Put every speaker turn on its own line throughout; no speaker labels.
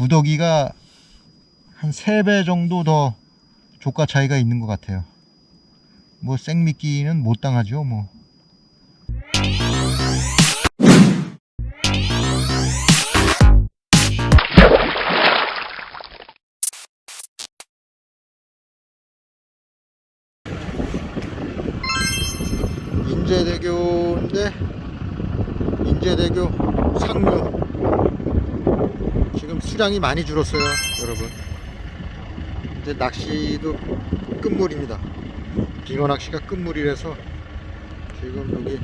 구더기가 한 3배 정도 더 조가 차이가 있는 것 같아요. 뭐 생미끼는 못 당하죠, 뭐. 인제대교인데 인제대교 상류 지금 수량이 많이 줄었어요 여러분. 이제 낚시도 끝물입니다. 빙어 낚시가 끝물이라서 지금 여기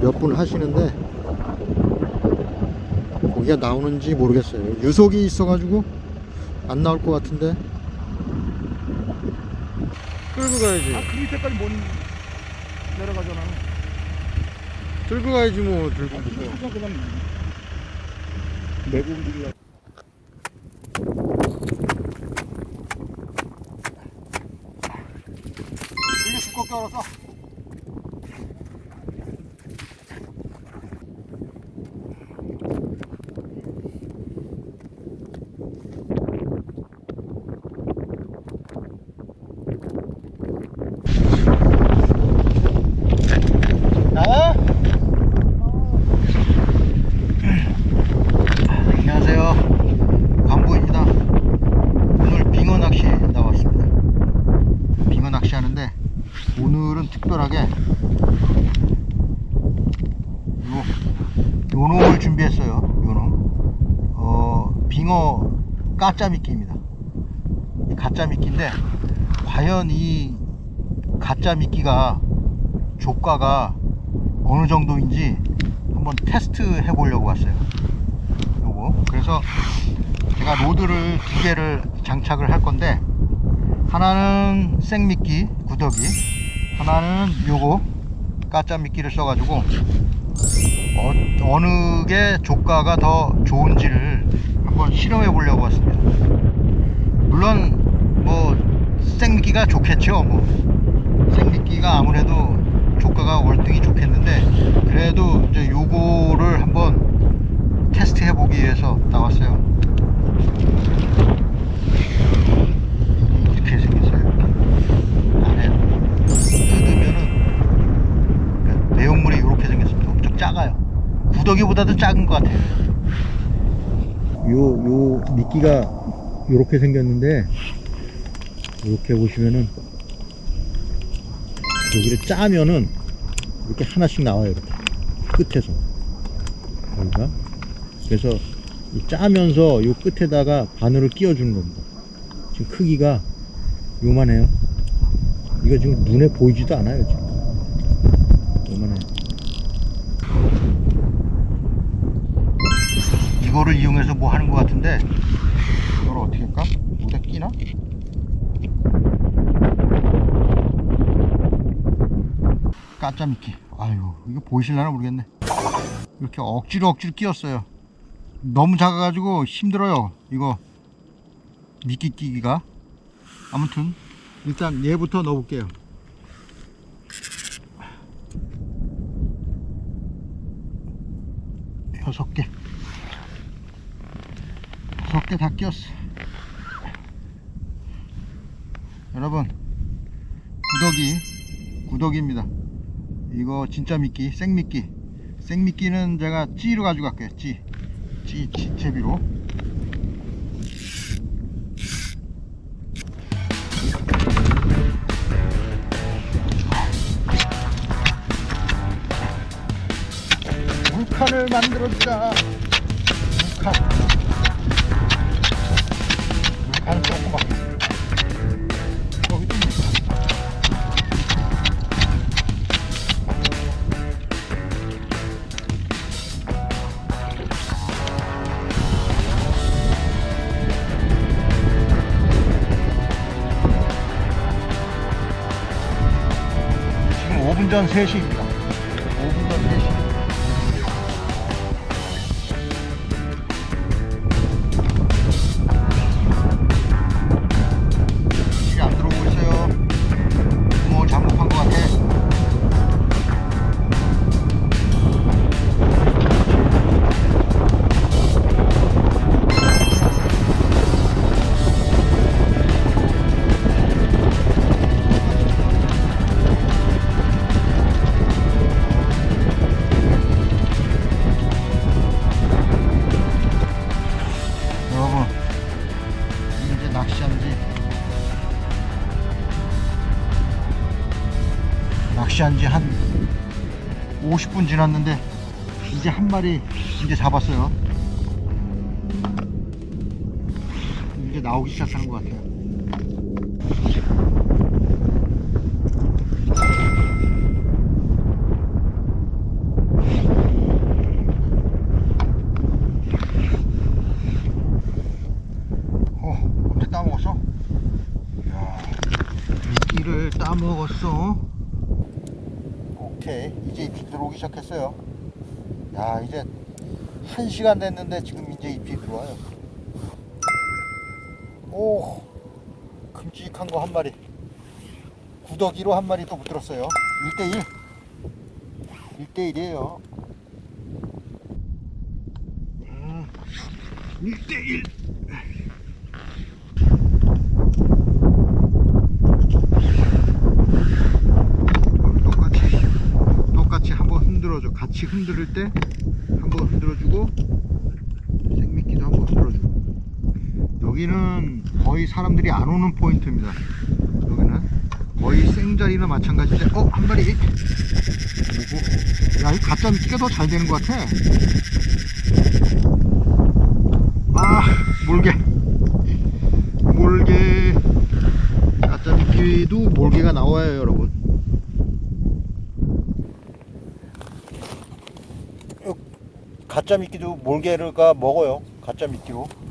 몇 분 하시는데 고기가 나오는지 모르겠어요. 유속이 있어가지고 안 나올 것 같은데. 끌고 가야지.
아, 그 밑에까지 못 내려가잖아.
들고 가야지 뭐 들고.
그냥 움직이려.
이게 두껍게 얼어서 나와? 안녕하세요. 광부입니다. 오늘 빙어 낚시 나왔습니다. 빙어 낚시 하는데 오늘은 특별하게 요, 요 놈을 준비했어요. 요 놈. 어, 빙어 까짜 미끼입니다. 이 가짜 미끼인데 과연 이 가짜 미끼가 조가가 어느 정도인지 한번 테스트 해 보려고 왔어요. 요거. 그래서 제가 로드를 두 개를 장착을 할 건데 하나는 생미끼 구더기 하나는 요거 까짜 미끼를 써가지고 어, 어느 게 조가가 더 좋은지를 한번 실험해 보려고 왔습니다. 물론 뭐 생미끼가 좋겠죠 뭐. 생미끼가 아무래도 조가가 월등히 좋겠는데 그래도 이제 요거를 한번 테스트 해보기 위해서 나왔어요 이렇게 생겼어요. 안에 뜯으면은 그러니까 내용물이 이렇게 생겼습니다. 엄청 작아요. 구더기 보다도 작은 것 같아요. 요, 요 미끼가 이렇게 생겼는데 이렇게 보시면은 여기를 짜면은 이렇게 하나씩 나와요. 이렇게 끝에서 여기가 그래서 이 짜면서 요 끝에다가 바늘을 끼워주는 겁니다. 지금 크기가 요만해요. 이거 지금 눈에 보이지도 않아요. 지금. 요만해. 이거를 이용해서 뭐 하는 것 같은데 이걸 어떻게 할까? 여기다 끼나? 까짜 미끼. 아유 이거 보이실려나 모르겠네. 이렇게 억지로 억지로 끼웠어요. 너무 작아가지고 힘들어요. 이거 미끼 끼기가. 아무튼 일단 얘부터 넣어볼게요. 여섯 개. 개다 끼웠어. 여러분, 구더기, 구더기입니다. 이거 진짜 미끼, 생미끼. 생미끼는 제가 찌로 가지고 갈게요. 찌, 찌, 찌, 제비로. 물칸을 만들어주자. 물칸. 지금 5분 전 3시입니다. 50분 지났는데 이제 한 마리 이제 잡았어요. 이제 나오기 시작하는 것 같아요. 어, 언제 따먹었어? 이야, 미끼를 따먹었어. 오케이, 이제 입이 들어오기 시작했어요. 야, 이제 한 시간 됐는데 지금 이제 입이 들어와요. 오, 큼직한 거 한 마리. 구더기로 한 마리 또 붙들었어요. 1대1. 1대1이에요. 음, 1대1. 똑같이 똑같이 한번 흔들어줘. 같이 흔들을 때 한번 흔들어주고 생미끼도 한번 흔들어주고. 여기는 거의 사람들이 안 오는 포인트입니다. 여기는 거의 생자리나 마찬가지인데, 어, 한 마리. 오고. 야, 이 가짜 미끼가 더 잘 되는 것 같아. 아, 몰개. 몰개. 가짜 미끼도 몰개가 나와요, 여러분. 가짜 미끼도 몰개가 먹어요. 가짜 미끼로.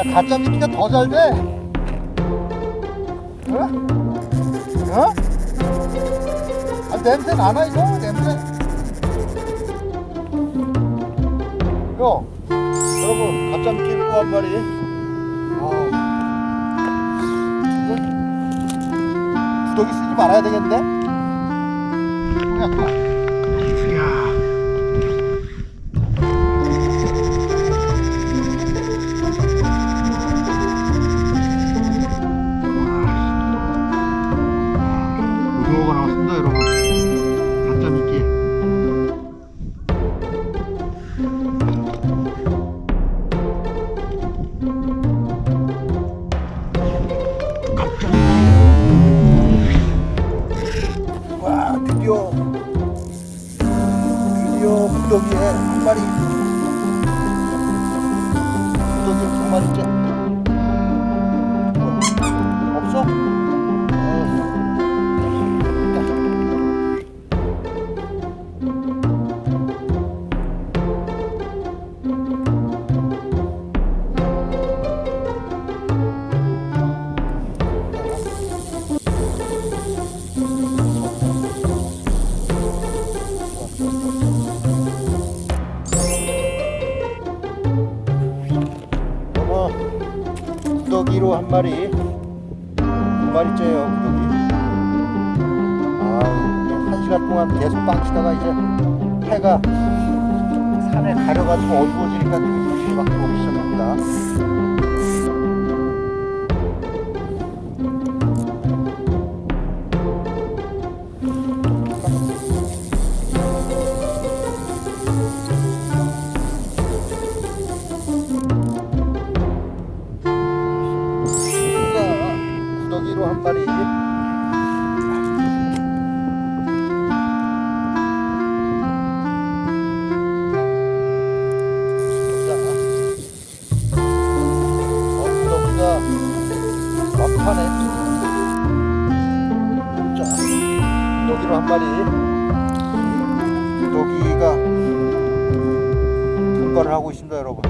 야 가짜 미끼가 더 잘 돼. 어? 어? 아, 냄새 나나 이거 냄새. 요, 여러분 가짜 미끼 또한 마리. 아, 이거 구더기 쓰지 말아야 되겠는데? 야, 야. 두 구더기로 한 마리. 두 마리째예요 구더기. 아한 시간 동안 계속 빵치다가 이제 해가 산에 가려가지고 어두워지니까 좀막 들어오기 시작합니다 구더기로 한 마리 막판에 자, 구더기로 한 마리 구더기가 분발을 하고 있습니다 여러분.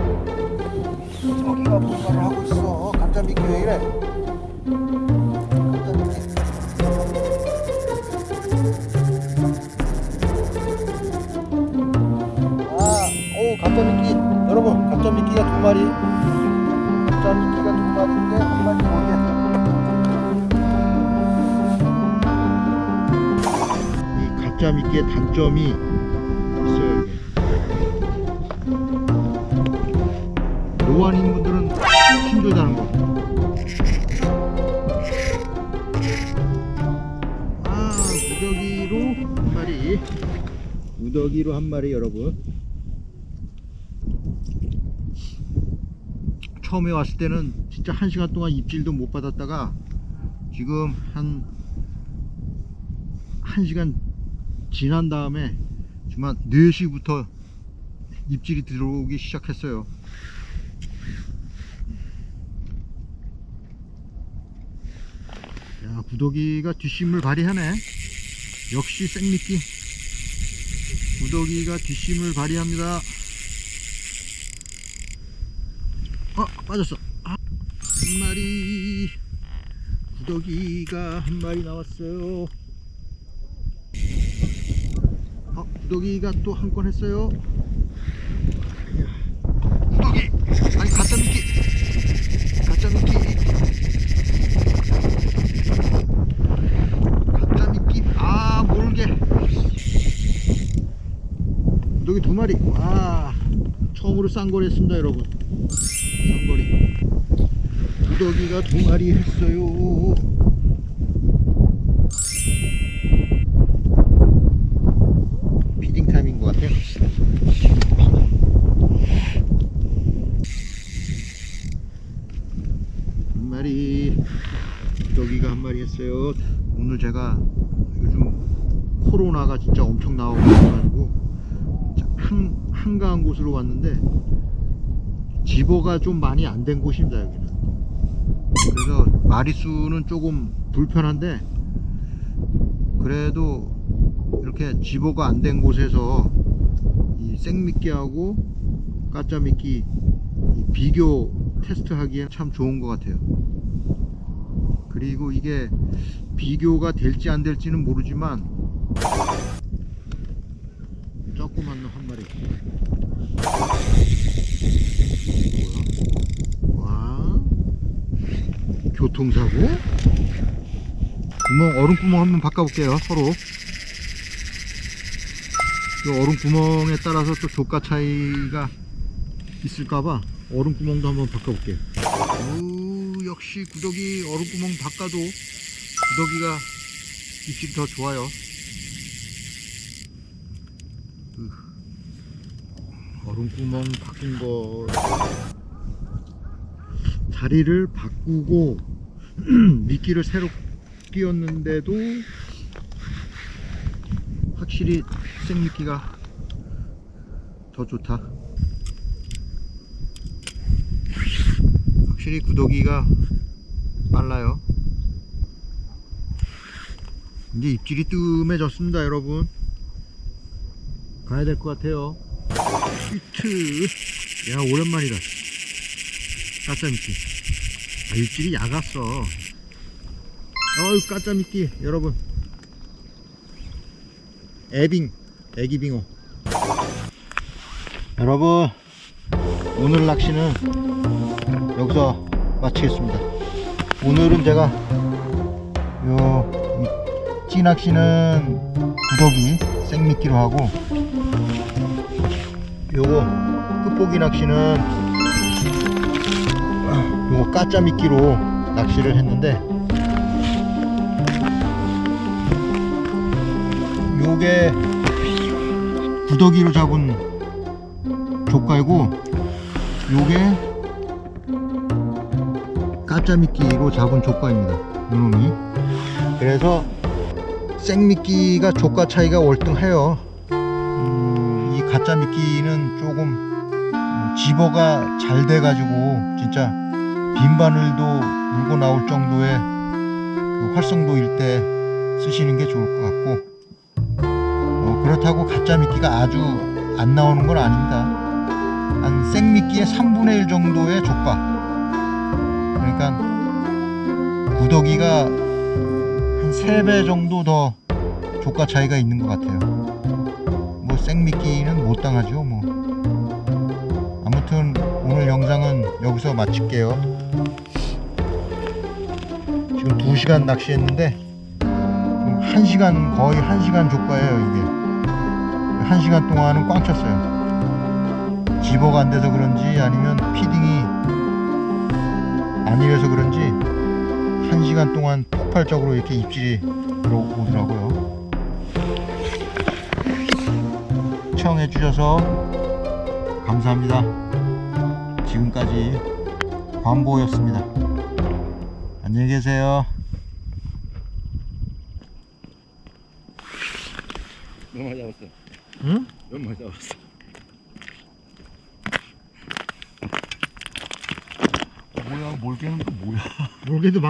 구더기가 분발을 하고 있어. 감자 미끼 왜 이래 3.2끼가 두 마리. 3.2끼가 두 마리인데 한 마리 두개 이 각자 미끼의 단점이 있어요 이게. 노안인 분들은 힘들다는 거. 아, 무더기로 한 마리. 무더기로 한 마리 여러분. 처음에 왔을 때는 진짜 한 시간 동안 입질도 못 받았다가 지금 한 1시간 지난 다음에 정말 4시부터 입질이 들어오기 시작했어요. 야, 구더기가 뒷심을 발휘하네. 역시 생미끼. 구더기가 뒷심을 발휘합니다. 어, 빠졌어. 아, 한 마리. 구더기가 한 마리 나왔어요. 어, 구더기가 또 한 건 했어요. 구더기! 아니, 가짜 미끼! 가짜 미끼! 가짜 미끼! 아, 몰게! 구더기 두 마리! 와, 처음으로 쌍거리 했습니다, 여러분. 쌍거리. 구더기가 두 마리 했어요. 피딩 타임인 것 같아요. 한 마리 구더기가 한 마리 했어요. 오늘 제가 요즘 코로나가 진짜 엄청 나오고 한, 한가한 곳으로 왔는데 집어가 좀 많이 안 된 곳입니다 여기는. 그래서 마리수는 조금 불편한데 그래도 이렇게 집어가 안 된 곳에서 이 생미끼하고 가짜미끼 이 비교 테스트하기에 참 좋은 것 같아요. 그리고 이게 비교가 될지 안 될지는 모르지만 조그만 놈한 마리. 뭐야? 와 교통사고? 구멍 얼음 구멍 한번 바꿔볼게요 서로. 이 얼음 구멍에 따라서 또 조가 차이가 있을까봐 얼음 구멍도 한번 바꿔볼게요. 오, 역시 구더기 얼음 구멍 바꿔도 구더기가 입질이 더 좋아요. 으, 얼음 구멍 바꾼 거 자리를 바꾸고 미끼를 새로 끼웠는데도 확실히 생미끼가 더 좋다. 확실히 구더기가 빨라요. 이제 입질이 뜸해졌습니다, 여러분. 가야 될 것 같아요. 히트. 야, 오랜만이다. 까짜미끼. 아, 입질이 약았어. 어유 까짜미끼, 여러분. 애빙, 애기빙어. 여러분, 오늘 낚시는 여기서 마치겠습니다. 오늘은 제가 요이 찌낚시는 구더기 생미끼로 하고 요거 끝보기 낚시는 아, 요거 까짜 미끼로 낚시를 했는데 요게 구더기로 잡은 조가이고 요게 까짜 미끼로 잡은 조가입니다 요놈이. 그래서 생미끼가 조가 차이가 월등해요. 음, 이 가짜 미끼는 조금 음, 집어가 잘 돼가지고 진짜 빈 바늘도 물고 나올 정도의 그 활성도일 때 쓰시는 게 좋을 것 같고 어, 그렇다고 가짜 미끼가 아주 안 나오는 건 아닙니다 한 생미끼의 3분의 1 정도의 조가 그러니까 구더기가 한 3배 정도 더 조가 차이가 있는 것 같아요. 뭐 생미끼는 못 당하죠, 뭐. 아무튼 오늘 영상은 여기서 마칠게요. 지금 2시간 낚시했는데 지금 한 시간 거의 한 시간 족가예요 이게. 한 시간 동안은 꽝 쳤어요. 집어가 안 돼서 그런지 아니면 피딩이 안 이래서 그런지 한 시간 동안 폭발적으로 이렇게 입질이 들어오더라고요. 청해 주셔서 감사합니다. 지금까지 관보였습니다 안녕히 계세요
몇 마리 잡았어?
응?
몇 마리 잡았어? 뭐야, 몰개는 또 뭐야?
물개도 막